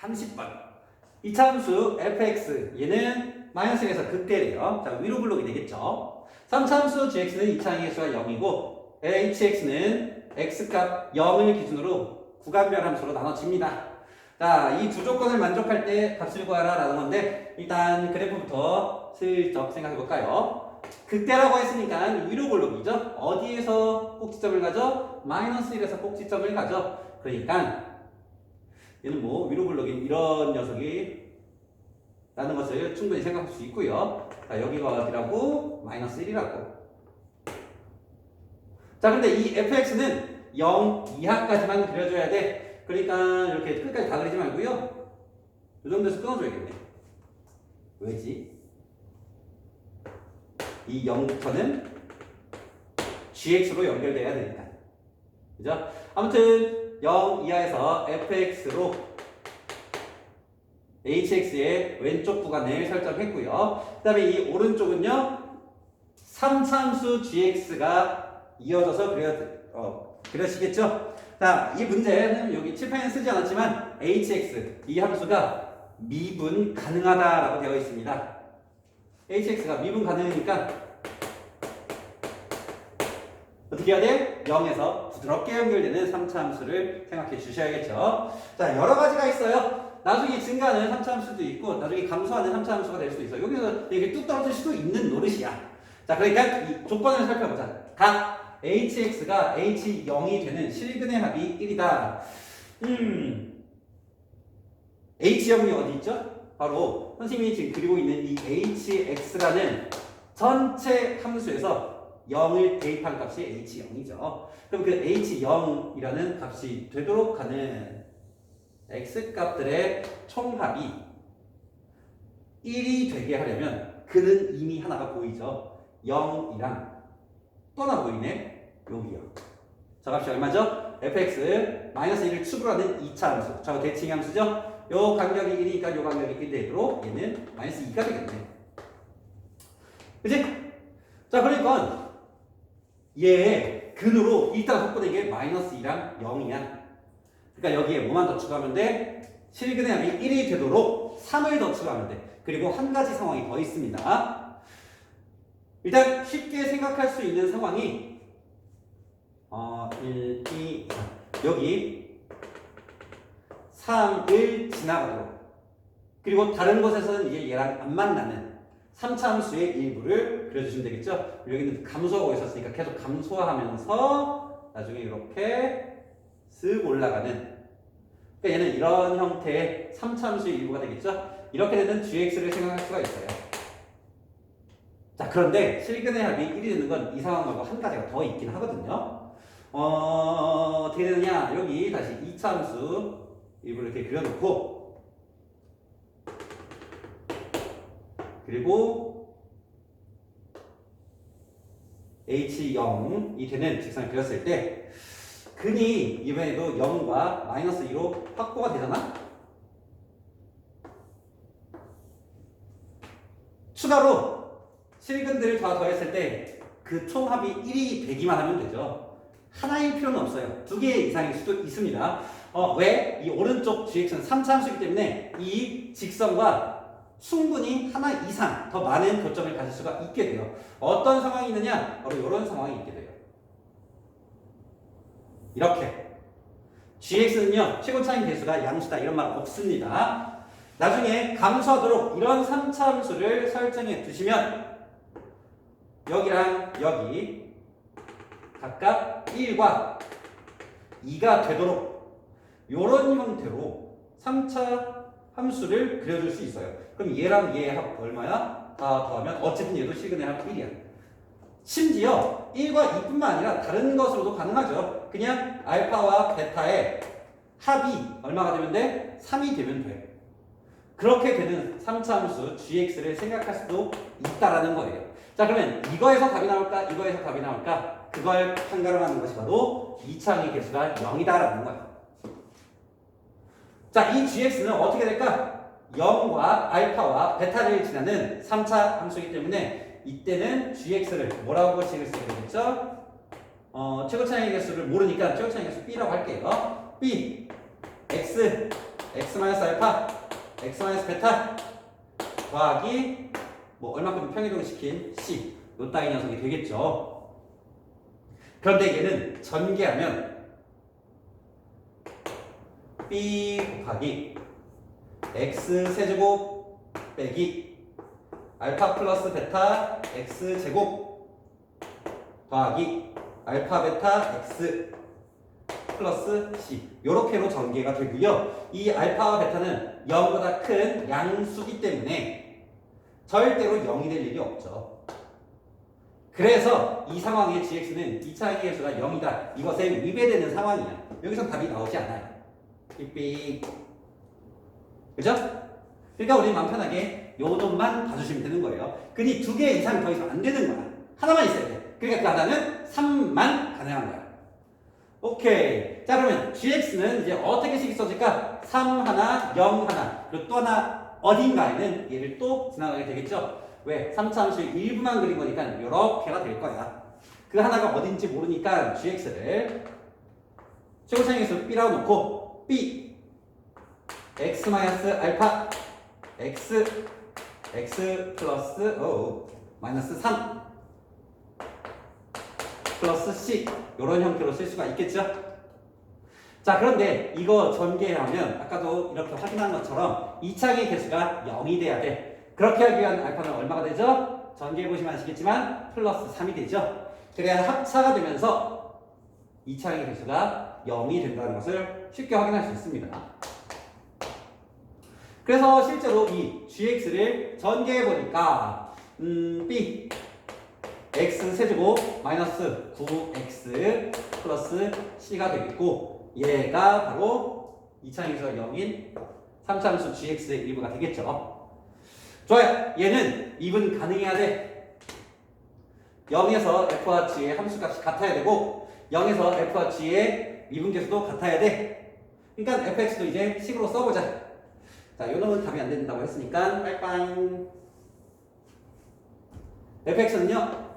30번. 이차함수 fx 얘는 마이너스 1에서 극대래요. 자 위로 블록이 되겠죠. 3차함수 gx는 2차항의 개수가 0이고 hx는 x값 0을 기준으로 구간별 함수로 나눠집니다. 자, 이 두 조건을 만족할 때 값을 구하라 라는 건데 일단 그래프부터 슬쩍 생각해 볼까요? 극대라고 했으니까 위로 블록이죠. 어디에서 꼭지점을 가죠? 마이너스 1에서 꼭지점을 가죠. 그러니까 얘는 뭐 위로 블록인 이런 녀석이 라는 것을 충분히 생각할 수 있고요. 자, 여기가 어디라고? 마이너스 1이라고. 자, 근데 이 fx는 0 이하까지만 그려줘야 돼. 그러니까 이렇게 끝까지 다 그리지 말고요. 이 정도에서 끊어줘야겠네. 왜지? 이 0부터는 gx로 연결돼야 되니까. 그죠? 아무튼 0 이하에서 fx로 hx의 왼쪽 구간을 설정했고요. 그 다음에 이 오른쪽은요. 3참수 gx가 이어져서 그려, 어, 그려지겠죠? 자, 이 문제는 여기 칠판에 쓰지 않았지만 hx, 이 함수가 미분 가능하다라고 되어 있습니다. hx가 미분 가능하니까 어떻게 해야 돼? 0에서 부드럽게 연결되는 3차 함수를 생각해 주셔야겠죠. 자, 여러 가지가 있어요. 나중에 증가하는 3차 함수도 있고, 나중에 감소하는 3차 함수가 될 수도 있어요. 여기서 이렇게 뚝 떨어질 수도 있는 노릇이야. 자, 그러니까 이 조건을 살펴보자. 각 hx가 h0이 되는 실근의 합이 1이다. 음, h0이 어디 있죠? 바로 선생님이 지금 그리고 있는 이 hx라는 전체 함수에서 0을 대입한 값이 h0이죠. 그럼 그 h0이라는 값이 되도록 하는 x 값들의 총합이 1이 되게 하려면 그는 이미 하나가 보이죠. 0이랑 또 하나 보이네. 여기요. 저 값이 얼마죠? fx 마이너스 1을 축으로 하는 2차 함수. 저 대칭 함수죠. 요 간격이 1이니까 요 간격이 1 되도록 얘는 마이너스 2가 되겠네. 그지? 자, 그러니까 얘 근으로 이따가 섞어낸 게 마이너스 2랑 0이야. 그러니까 여기에 뭐만 더 추가하면 돼? 실근의 합이 1이 되도록 3을 더 추가하면 돼. 그리고 한 가지 상황이 더 있습니다. 일단 쉽게 생각할 수 있는 상황이 어, 1, 2, 3. 여기 3을 지나가도록 그리고 다른 곳에서는 이게 얘랑 안 만나는 3차 함수의 일부를 그려주시면 되겠죠? 여기는 감소하고 있었으니까 계속 감소하면서 나중에 이렇게 쓱 올라가는 그러니까 얘는 이런 형태의 3차 함수의 일부가 되겠죠? 이렇게 되는 gx를 생각할 수가 있어요. 자, 그런데 실근의 합이 1이 되는 건 이 상황 말고 한 가지가 더 있긴 하거든요. 어, 어떻게 되느냐? 여기 다시 2차 함수 일부를 이렇게 그려놓고 그리고 H0이 되는 직선을 그렸을 때 근이 이번에도 0과 마이너스 2로 확보가 되잖아? 추가로 실근들을 다 더했을 때 그 총합이 1이 되기만 하면 되죠. 하나일 필요는 없어요. 두 개 이상일 수도 있습니다. 어, 왜? 이 오른쪽 gx는 3차 함수이기 때문에 이 직선과 충분히 하나 이상 더 많은 교점을 가질 수가 있게 돼요. 어떤 상황이 있느냐? 바로 이런 상황이 있게 돼요. 이렇게. gx는요, 최고 차인 개수가 양수다. 이런 말 없습니다. 나중에 감소하도록 이런 3차 함수를 설정해 두시면 여기랑 여기 각각 1과 2가 되도록 이런 형태로 3차 함수를 그려줄 수 있어요. 그럼 얘랑 얘 합 얼마야? 다 더하면 어쨌든 얘도 실근의 합 1이야. 심지어 1과 2뿐만 아니라 다른 것으로도 가능하죠. 그냥 알파와 베타의 합이 얼마가 되면 돼? 3이 되면 돼. 그렇게 되는 3차 함수 gx를 생각할 수도 있다라는 거예요. 자 그러면 이거에서 답이 나올까? 이거에서 답이 나올까? 그걸 판가름하는 것이 바로 2차항의 개수가 0이다라는 거야. 자, 이 gx는 어떻게 될까? 0과 알파와 베타를 지나는 3차 함수이기 때문에 이때는 gx를 뭐라고 식을 쓰게 되겠죠? 어, 최고 차항의 개수를 모르니까 최고 차항의 개수 b라고 할게요. b x x 마이너스 알파 x 마이너스 베타 더하기 뭐 얼마큼 평이동을 시킨 c 요 따위 녀석이 되겠죠. 그런데 얘는 전개하면 b 곱하기 x 세제곱 빼기 알파 플러스 베타 x 제곱 더하기 알파 베타 x 플러스 c 요렇게로 전개가 되고요. 이 알파와 베타는 0보다 큰 양수기 때문에 절대로 0이 될 일이 없죠. 그래서 이 상황의 gx는 2차의 계수가 0이다. 이것에 위배되는 상황이야. 여기서 답이 나오지 않아요. 삑삑. 그죠? 그러니까 우리 마음 편하게 요 놈만 봐주시면 되는 거예요. 근데 두개 이상 더 있으면 안 되는 거야. 하나만 있어야 돼. 그러니까 그 하나는 3만 가능한 거야. 오케이. 자, 그러면 gx는 이제 어떻게씩 써질까? 3 하나, 0 하나, 그리고 또 하나 어딘가에는 얘를 또 지나가게 되겠죠? 왜? 3차함수 일부만 그린 거니까 이렇게가 될 거야. 그 하나가 어딘지 모르니까 gx를 최고차항에서 b라고 놓고 b. X 마이너스 알파. X x 플러스 오 마이너스 3 플러스 c. 이런 형태로 쓸 수가 있겠죠? 자 그런데 이거 전개하면 아까도 이렇게 확인한 것처럼 2차의 개수가 0이 돼야 돼. 그렇게 하기 위한 알파는 얼마가 되죠? 전개해 보시면 아시겠지만 플러스 3이 되죠? 그래야 합차가 되면서 2차의 개수가 0이 된다는 것을 쉽게 확인할 수 있습니다 그래서 실제로 이 gx를 전개해 보니까 음, b x 세제곱 마이너스 9x 플러스 c가 되겠고 얘가 바로 2차항에서 0인 3차함수 gx의 일부가 되겠죠. 좋아요. 얘는 2분 가능해야 돼. 0에서 f와 g의 함수값이 같아야 되고 0에서 f와 g의 미분계수도 같아야 돼. 그러니까 fx도 이제 식으로 써보자. 자, 요놈은 답이 안 된다고 했으니까 빠이빠이. fx는요.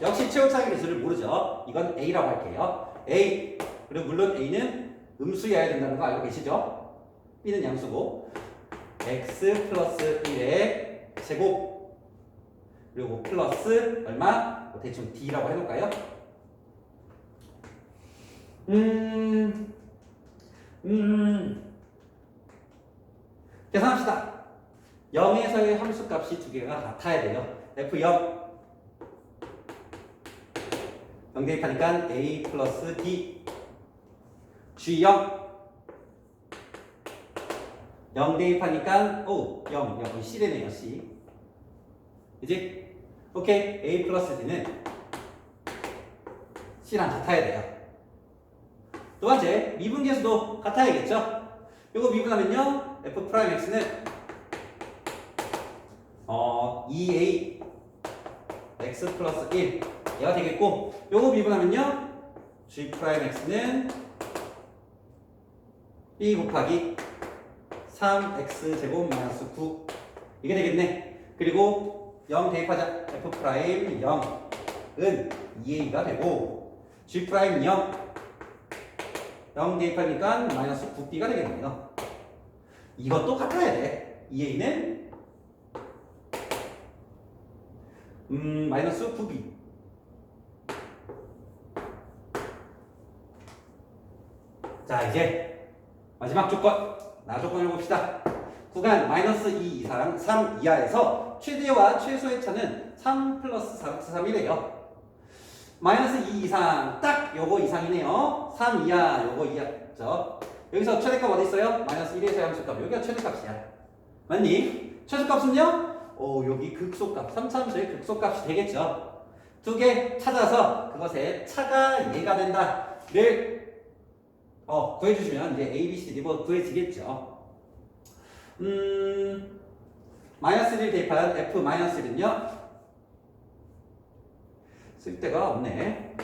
역시 최고차의 개수를 모르죠. 이건 a라고 할게요. a 그리고 물론 a는 음수여야 된다는 거 알고 계시죠? b는 양수고 x 플러스 1의 제곱 그리고 플러스 얼마? 뭐 대충 d라고 해놓을까요? 음, 음, 계산합시다. 0에서의 함수 값이 두 개가 같아야 돼요. f0 0 대입하니까 a 플러스 d. G0 0 대입하니까 오 0, 0 C되네요 C. 이제 오케이. A 플러스 d는 C랑 같아야 돼요 두 번째 미분계수도 같아야겠죠? 요거 미분하면요 f 프라임 x는 어 2a x 플러스 1 얘가 되겠고 요거 미분하면요 g 프라임 x는 b 곱하기 3x 제곱 마이너스 9 이게 되겠네. 그리고 0 대입하자. f 프라임 0은 2a가 되고 g 프라임 0 0 대입하니까 마이너스 9b가 되겠네요. 이것도 같아야 돼. 2a는 음 마이너스 9b 자 이제 마지막 조건. 나 조건을 봅시다. 구간 마이너스 2 이상 3 이하에서 최대와 최소의 차는 3 플러스 4 3이래요 마이너스 2 이상 딱 요거 이상이네요 3 이하 요거 이하죠 여기서 최대값 어디 있어요? 마이너스 1에서의 함수값 여기가 최대값이야 맞니? 최소값은요? 오 여기 극소값 3차함수의 극소값이 되겠죠 두 개 찾아서 그것의 차가 얘가 된다를 어, 구해주시면 이제 A, B, C, D 뭐 구해지겠죠. 음, 마이너스 1 대입한 F 마이너스 1은요. 쓸 데가 없네.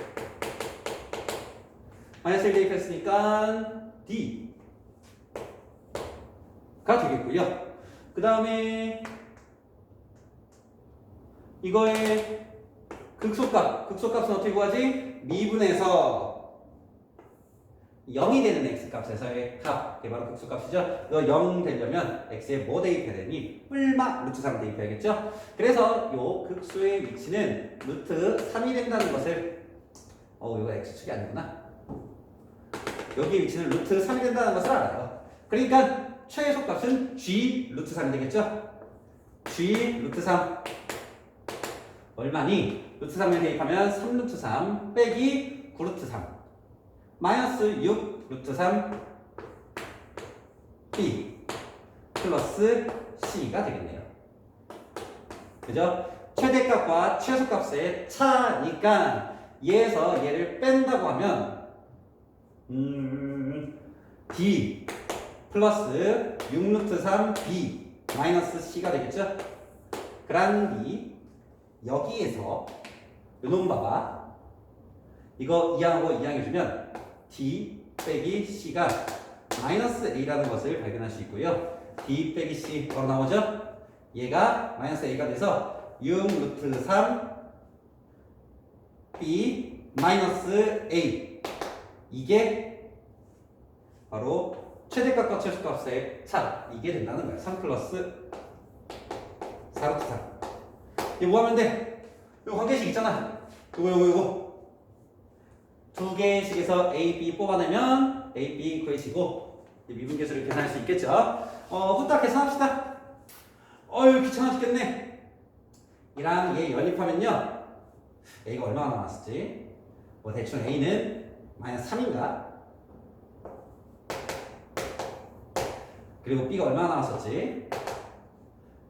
마이너스 1 대입했으니까 D가 되겠고요. 그 다음에 이거의 극소값, 극소값은 어떻게 구하지? 미분해서 0이 되는 x값에서의 값, 이게 바로 극수값이죠. 이거 0 되려면 x에 뭐 대입해야 되니? 뿔마 루트 3 대입해야겠죠? 그래서 요 극수의 위치는 루트 3이 된다는 것을 어, 이거 x축이 아니구나. 여기 위치는 루트 3이 된다는 것을 알아요. 그러니까 최소값은 g 루트 3이 되겠죠? g 루트 3 얼마니? 루트 3에 대입하면 3 루트 3 빼기 9 루트 3 마이너스 6 루트 3 b 플러스 c가 되겠네요. 그죠? 최대값과 최소값의 차니까 얘에서 얘를 뺀다고 하면 음, d 플러스 6 루트 3 b 마이너스 c가 되겠죠? 그란디 여기에서 요놈 봐봐 이거 이항하고 이항해주면 d 빼기 c가 마이너스 a라는 것을 발견할 수 있고요. D 빼기 c 바로 나오죠? 얘가 마이너스 a가 돼서 6 루트 3 b 마이너스 a. 이게 바로 최대값과 최소값의 차 이게 된다는 거야 3 플러스 4 루트 3 이거 뭐 하면 돼? 이거 관계식 있잖아. 이거 이거 이거 두 개씩에서 a, b 뽑아내면 a, b 구해지고 이 미분계수를 계산할 수 있겠죠 어 후딱 계산합시다 어휴 귀찮아 죽겠네 이랑 얘 연립하면요 a가 얼마나 나왔었지? 뭐 대충 a는 마이너스 3인가? 그리고 b가 얼마나 나왔었지?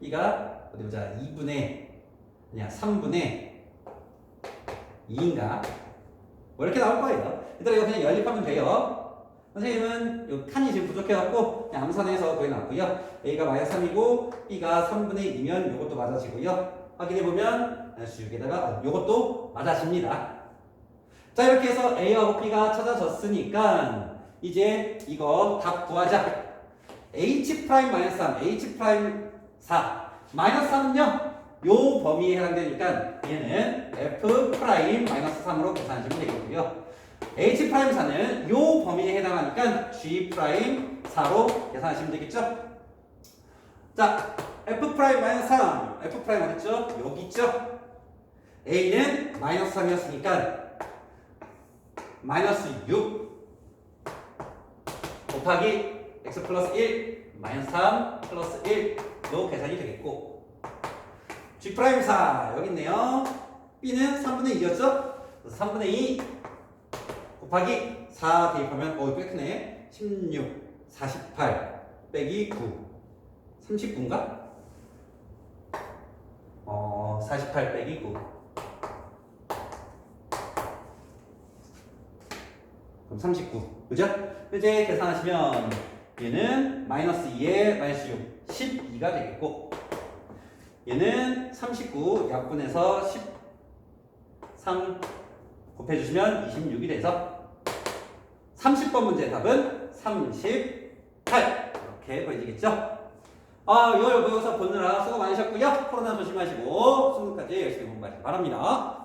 b가 어디 보자 2분의 그냥 3분의 2인가? 뭐 이렇게 나올 거예요. 얘들아 이거 그냥 연립하면 돼요. 선생님은 요 칸이 지금 부족해갖고 거의 나왔고요. a가 마이너스 3이고 b가 3분의 2면 이것도 맞아지고요. 확인해보면 6에다가 이것도 맞아집니다. 자 이렇게 해서 a하고 b가 찾아졌으니까 이제 이거 답 구하자. h 프라임 마이너스 3, h 프라임 4 마이너스 3은요 요 범위에 해당되니까 얘는 f 프라임 마이너스 3으로 계산하시면 되겠고요. h 프라임 4는 요 범위에 해당하니까 g 프라임 4로 계산하시면 되겠죠. 자, f 프라임 마이너스 3, f 프라임 어딨죠? 여기 있죠. a는 마이너스 3이었으니까 마이너스 6 곱하기 x 플러스 1 마이너스 3 플러스 1로 계산이 되겠고 G 프라임 4 여기 있네요. B는 3분의 2였죠? 3분의 2 곱하기 4 대입하면 어꽤 크네. 16, 48 빼기 9 39인가? 어, 48 빼기 9 그럼 39 그죠? 이제 계산하시면 얘는 마이너스 2에 마이너스 6 12가 되겠고 얘는 39 약분해서 13 곱해주시면 26이 돼서 30번 문제 답은 38 이렇게 보여지겠죠? 아, 이걸 모의고사 보느라 수고 많으셨고요. 코로나 조심하시고 수능까지 열심히 공부하시기 바랍니다.